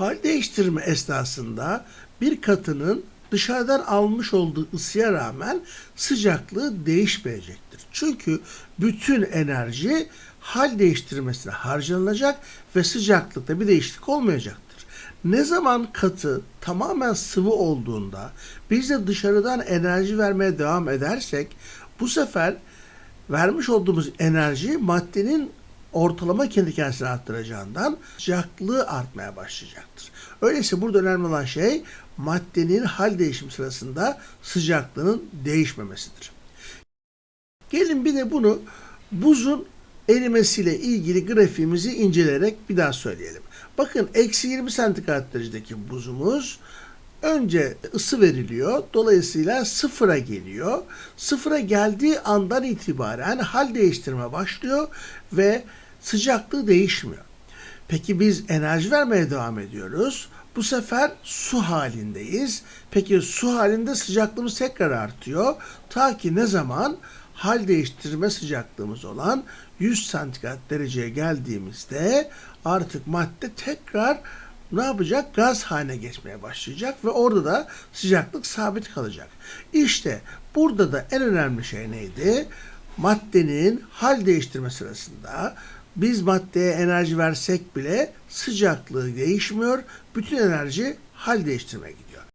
Hal değiştirme esnasında bir katının dışarıdan almış olduğu ısıya rağmen sıcaklığı değişmeyecektir. Çünkü bütün enerji hal değiştirmesine harcanacak ve sıcaklıkta bir değişiklik olmayacaktır. Ne zaman katı tamamen sıvı olduğunda biz de dışarıdan enerji vermeye devam edersek bu sefer vermiş olduğumuz enerji maddenin ortalama kendi kendisini arttıracağından sıcaklığı artmaya başlayacaktır. Öyleyse burada önemli olan şey maddenin hal değişim sırasında sıcaklığının değişmemesidir. Gelin bir de bunu buzun erimesiyle ilgili grafiğimizi inceleyerek bir daha söyleyelim. Bakın eksi 20 santigrat derecedeki buzumuz önce ısı veriliyor. Dolayısıyla sıfıra geliyor. Sıfıra geldiği andan itibaren hal değiştirme başlıyor ve sıcaklığı değişmiyor. Peki biz enerji vermeye devam ediyoruz. Bu sefer su halindeyiz. Peki su halinde sıcaklığımız tekrar artıyor. Ta ki ne zaman hal değiştirme sıcaklığımız olan 100 santigrat dereceye geldiğimizde artık madde tekrar ne yapacak? Gaz haline geçmeye başlayacak ve orada da sıcaklık sabit kalacak. İşte burada da en önemli şey neydi? Maddenin hal değiştirme sırasında biz maddeye enerji versek bile sıcaklığı değişmiyor. Bütün enerji hal değiştirmeye gidiyor.